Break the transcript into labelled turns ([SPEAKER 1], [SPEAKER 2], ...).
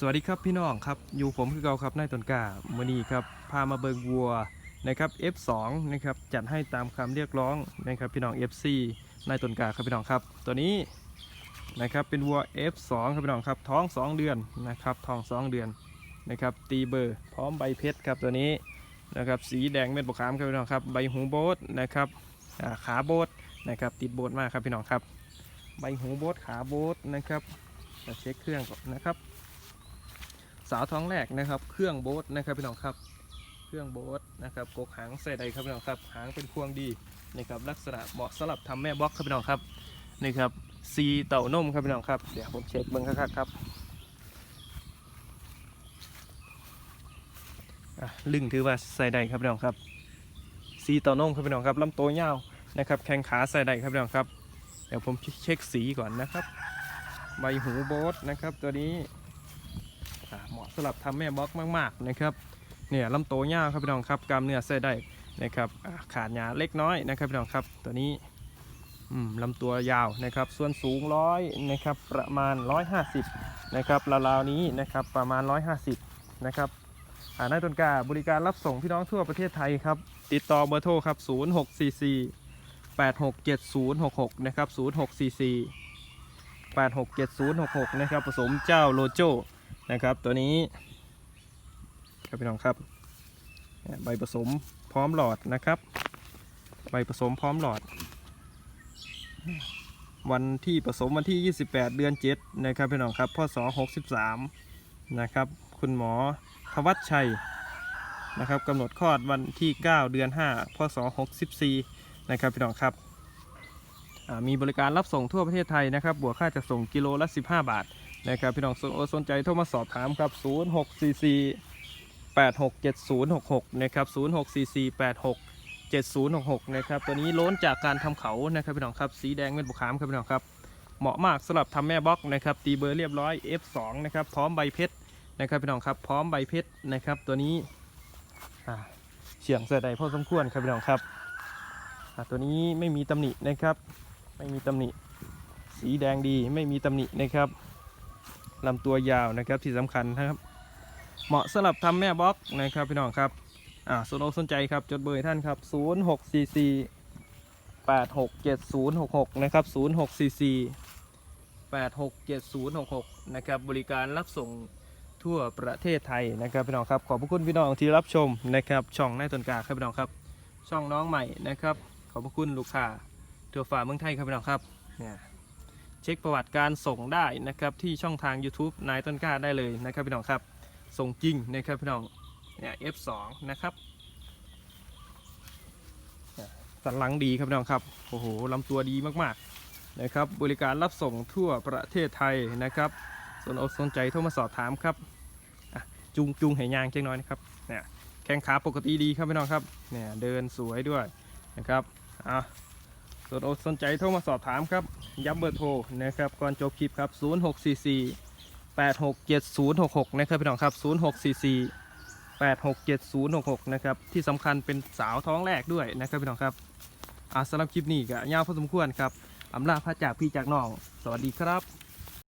[SPEAKER 1] สวัสดีครับพี่น้องครับอยู่ผมคือเกาครับนายต้นกล้ามื่อนี้ครับพามาเบิงวัวนะครับ F2 นะครับจัดให้ตามคำเรียกร้องนะครับพี่น้อง FC นายต้นกาครับพี่น้องครับ ตัวนี้นะครับเป็นวัว F2 ครับพี่น้องครับท้อง 2 เดือนนะครับท้อง 2 เดือนนะครับตีเบอร์พร้อมใบเพชรครับตัวนี้นะครับสีแดงเม็ดบกขามครับพี่น้องครับใบหูโบทนะครับขาโบทนะครับติดโบทมากครับพี่น้องครับ ใบหูโบทขาโบทนะครับจะเช็คเครื่องก่อนนะครับ สาวท้องแรกนะครับ เครื่องโบ๊ทนะครับพี่น้องครับ เครื่องโบ๊ทนะครับกกหางใส่ใดครับพี่น้องครับ หางเป็นพวงดีนะครับลักษณะเหมาะสำหรับทำแม่บล็อกครับพี่น้องครับนี่ครับซีเต่านมครับพี่น้องครับเดี๋ยวผมเช็คเบิ้งคักๆครับลึงถือว่าใส่ใดครับพี่น้องครับซีเต่านมครับพี่น้องครับลำตัวยาวนะครับแข้งขาใส่ใดครับพี่น้องครับเดี๋ยวผมเช็คสีก่อนนะครับ ใบหูโบ๊ทนะครับตัวนี้ เหมาะสำหรับทำแม่บล็อกมากๆนะครับเนี่ยลำโตวยาวครับพี่น้องครับกล้ามเนื้อใส่ได้นะครับขาดหยาเล็กน้อยนะครับพี่น้องครับตัวนี้อืมลำตัวยาวนะครับ ส่วนสูงร้อยนะครับประมาณ 150นะครับราวๆนี้นะครับประมาณ 150นะครับอานายต้นกาบริการรับส่งพี่น้องทั่วประเทศไทยครับ ติดต่อเบอร์โทรครับ 0644 867066 นะครับ 0644 867066 นะครับผสมเจ้าโลโจ นะครับ ตัวนี้ครับพี่น้องครับ ใบผสมพร้อมหลอดนะครับ ใบผสมพร้อมหลอด วันที่ผสมวันที่ 28 เดือน 7 นะครับพี่น้องครับพศ63 นะครับ คุณหมอทวัชชัยนะครับกำหนดคลอดวันที่ 9 เดือน 5 พศ 64 นะครับพี่น้องครับมีบริการรับส่งทั่วประเทศไทยนะครับ บวกค่าจัดส่งกิโลละ 15 บาท นะครับพี่น้องสนใจโทรมาสอบถามครับ 0 6 4 4 8 6 7 0 6 6 นะครับ 0 6 4 4 8 6 7 0 6 6 นะครับ ตัวนี้ล้นจากการทำเขานะครับพี่น้องครับ สีแดงเป็นบุขามครับพี่น้องครับ เหมาะมากสำหรับทำแม่บล็อกนะครับ ตีเบอร์เรียบร้อย F2 นะครับ พร้อมใบเพชรนะครับพี่น้องครับ พร้อมใบเพชรนะครับ ตัวนี้เฉียงเสยใดพอสมควรครับพี่น้องครับตัวนี้ไม่มีตำหนินะครับ ไม่มีตำหนิ สีแดงดีไม่มีตำหนินะครับ ลำตัวยาวนะครับที่สำคัญนะครับ เหมาะสำหรับทำแม่บล็อกนะครับพี่น้องครับอ่าสนอกสนใจครับจดเบอร์ท่านครับ 0 6 4 4 8 6 7 0 6 6 นะครับ 0 6 4 4 8 6 7 0 6 6 นะครับ บริการรับส่งทั่วประเทศไทยนะครับพี่น้องครับ ขอบพระคุณพี่น้องที่รับชมนะครับ ช่องนายตนกาครับพี่น้องครับ ช่องน้องใหม่นะครับ ขอบพระคุณลูกค้าทั่วฝ่าเมืองไทยครับพี่น้องครับเนี่ย เช็คประวัติการส่งได้นะครับที่ช่องทาง YouTube นายต้นกล้าได้เลยนะครับพี่น้องครับ ส่งจริงนะครับพี่น้องเนี่ย F2 นะครับสันหลังดีครับพี่น้องครับโอ้โหลำตัวดีมากๆนะครับบริการรับส่งทั่วประเทศไทยนะครับสนอกสนใจโทรมาสอบถามครับจุงจุงเหยางเจ้าน้อยนะครับเนี่ยแข้งขาปกติดีครับพี่น้องครับเนี่ยเดินสวยด้วยนะครับอะ สนอกสนใจโทรมาสอบถามครับ ย้ำเบอร์โทรนะครับก่อนจบคลิปครับ 0644 867066 นะครับพี่น้องครับ 0644 867066 นะครับ ที่สำคัญเป็นสาวท้องแรกด้วยนะครับพี่น้องครับอาสำหรับคลิปนี้ก็ยาวพอสมควรครับอำลาพระจากพี่จากน้อง สวัสดีครับ